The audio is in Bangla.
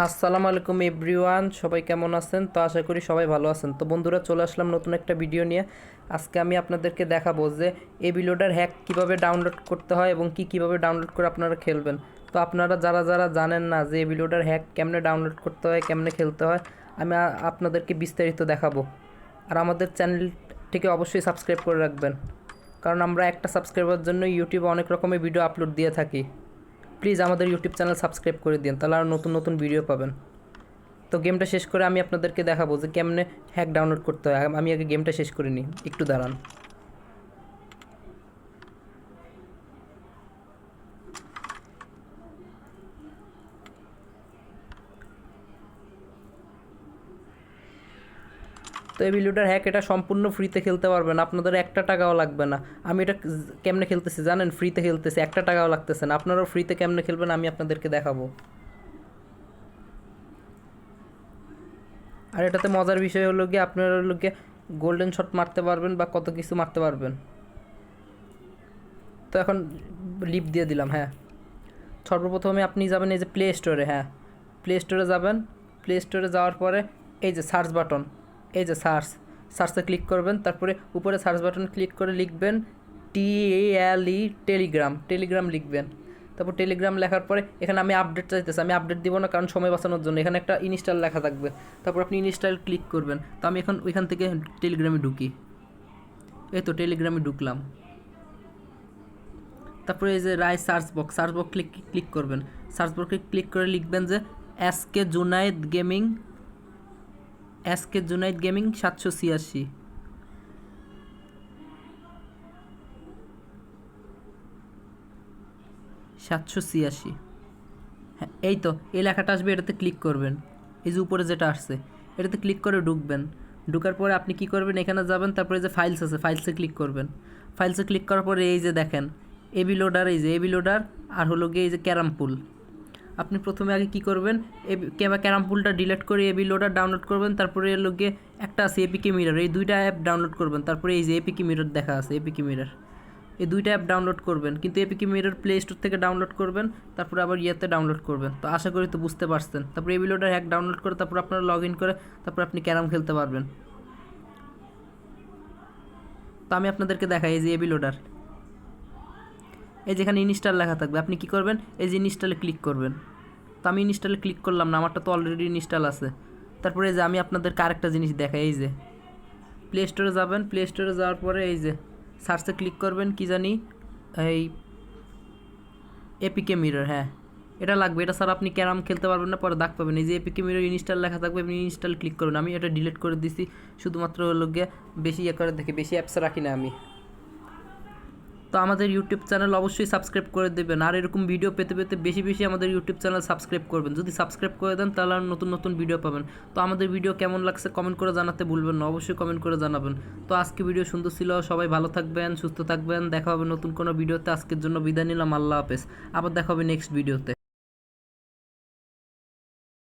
আসসালামু আলাইকুম এভরিওয়ান, সবাই কেমন আছেন? তো আশা করি সবাই ভালো আছেন। তো বন্ধুরা, চলে আসলাম নতুন একটা ভিডিও নিয়ে। আজকে আমি আপনাদেরকে দেখাবো যে এই ভিডিওটার হ্যাক কীভাবে ডাউনলোড করতে হয় এবং কি কীভাবে ডাউনলোড করে আপনারা খেলবেন। তো আপনারা যারা যারা জানেন না যে এই ভিডিওটার হ্যাক কেমনে ডাউনলোড করতে হয়, কেমনে খেলতে হয়, আমি আপনাদেরকে বিস্তারিত দেখাবো। আর আমাদের চ্যানেলটিকে অবশ্যই সাবস্ক্রাইব করে রাখবেন। কারণ আমরা একটা সাবস্ক্রাইবার জন্য ইউটিউবে অনেক রকমের ভিডিও আপলোড দিয়ে থাকি। প্লিজ আমাদের ইউটিউব চ্যানেল সাবস্ক্রাইব করে দিন, তাহলে আরও নতুন নতুন ভিডিও পাবেন। তো গেমটা শেষ করে আমি আপনাদেরকে দেখাবো যে কেমনে হ্যাক ডাউনলোড করতে হয়। আমি আগে গেমটা শেষ করে নিই, একটু দাঁড়ান। তো এই ভিডিওটার হ্যাক এটা সম্পূর্ণ ফ্রিতে খেলতে পারবেন। আপনাদের একটা টাকাও লাগবে না। আমি এটা কেমনে খেলতেছি জানেন? ফ্রিতে খেলতেছি, একটা টাকাও লাগতেছে না। আপনারাও ফ্রিতে কেমনে খেলবেন আমি আপনাদেরকে দেখাবো। আর এটাতে মজার বিষয় হলো গিয়ে আপনারা হলো গিয়ে গোল্ডেন শট মারতে পারবেন বা কত কিছু মারতে পারবেন। তো এখন লিপ দিয়ে দিলাম হ্যাঁ। সর্বপ্রথমে আপনি যাবেন এই যে প্লে স্টোরে হ্যাঁ। প্লে স্টোরে যাবেন। প্লে স্টোরে যাওয়ার পরে এই যে সার্চ বাটন এই যে সার্চ, সার্চে ক্লিক করবেন, তারপরে উপরে সার্চ বাটন ক্লিক করে লিখবেন টি এল ই টেলিগ্রাম টেলিগ্রাম লিখবেন। তারপর টেলিগ্রাম লেখার পরে এখানে আমি আপডেট চাইতেছি, আমি আপডেট দিব না কারণ সময় বাঁচানোর জন্য। এখানে একটা ইনস্টল লেখা থাকবে, তারপর আপনি ইনস্টল ক্লিক করবেন। তো আমি এখন ওইখান থেকে টেলিগ্রামে ঢুকি। এই তো টেলিগ্রামে ঢুকলাম। তারপরে এই যে রায় search box search box click click করবেন। সার্চ বক্সে ক্লিক করে লিখবেন যে S K Junaid gaming S K Junaid gaming সাতশো ছিয়াশি। সাতশো ছিয়াশি। হ্যাঁ এই তো, এই লেখাটা আসবে, এটাতে ক্লিক করবেন। এই যে উপরে যেটা আসছে, এটাতে ক্লিক করে ঢুকবেন। ঢুকার পরে আপনি কি করবেন, এখানে যাবেন, তারপরে যে ফাইলস আছে ফাইলসে ক্লিক করবেন। ফাইলসে ক্লিক করার পরে এই যে দেখেন এবি লোডার এই যে এবি লোডার আর হলো গিয়ে এই যে ক্যারাম পুল। আপনি প্রথমে আগে কি করবেন কেবা ক্যারাম পুলটা ডিলিট করে এবি লোডার ডাউনলোড করবেন, তারপরে এর লোকে একটা আছে এপিকে মিরর, এই দুইটা অ্যাপ ডাউনলোড করবেন, তারপরে এই যে এপিকে মিরর দেখা আছে এপিকে মিরর, এই দুইটা অ্যাপ ডাউনলোড করবেন, কিন্তু এপিকে মিরর প্লে স্টোর থেকে ডাউনলোড করবেন, তারপরে আবার ইয়েতে ডাউনলোড করবেন, তো আশা করি তো বুঝতে পারছেন, তারপরে এবি লোডার হ্যাক ডাউনলোড করে তারপর আপনারা লগ ইন করে তারপর আপনি ক্যারাম খেলতে পারবেন। তো আমি আপনাদেরকে দেখাই এই যে এবি লোডার। এই যেখানে ইনস্টল লেখা থাকবে, আপনি কি করবেন? এই যে ইনস্টলে ক্লিক করবেন। তো আমি ইনস্টলে ক্লিক করলাম না, আমারটা তো অলরেডি ইনস্টল আছে। তারপরে এই যে আমি আপনাদেরকে আরেকটা জিনিস দেখাই, এই যে। প্লে স্টোরে যাবেন প্লে স্টোরে যাওয়ার পরে এই যে সার্চে ক্লিক করবেন, কি জানি? এই এপিকে মিরর হ্যাঁ। এটা লাগবে, এটা স্যার আপনি ক্যারাম খেলতে পারবেন না, পরে দাগ পাবেন। এই যে এপিকে মিরর ইনস্টল লেখা থাকবে, আপনি ইনস্টল ক্লিক করবেন আমি এটা ডিলিট করে দিছি, শুধুমাত্র গিয়ে বেশি ইয়ে করে দেখি, বেশি অ্যাপস রাখি না আমি। তো আমাদের ইউটিউব চ্যানেল অবশ্যই সাবস্ক্রাইব করে দেবেন। আর এরকম ভিডিও পেতে পেতে বেশি বেশি আমাদের ইউটিউব চ্যানেল সাবস্ক্রাইব করবেন। যদি সাবস্ক্রাইব করে দেন, তাহলে আর নতুন নতুন ভিডিও পাবেন। তো আমাদের ভিডিও কেমন লাগছে কমেন্ট করে জানাতে ভুলবেন না, অবশ্যই কমেন্ট করে জানাবেন। তো আজকে ভিডিও সুন্দর ছিল, সবাই ভালো থাকবেন, সুস্থ থাকবেন। দেখা হবে নতুন কোনো ভিডিওতে আজকের জন্য বিদায় নিলাম, আল্লাহ হাফেজ। আবার দেখা হবে নেক্সট ভিডিওতে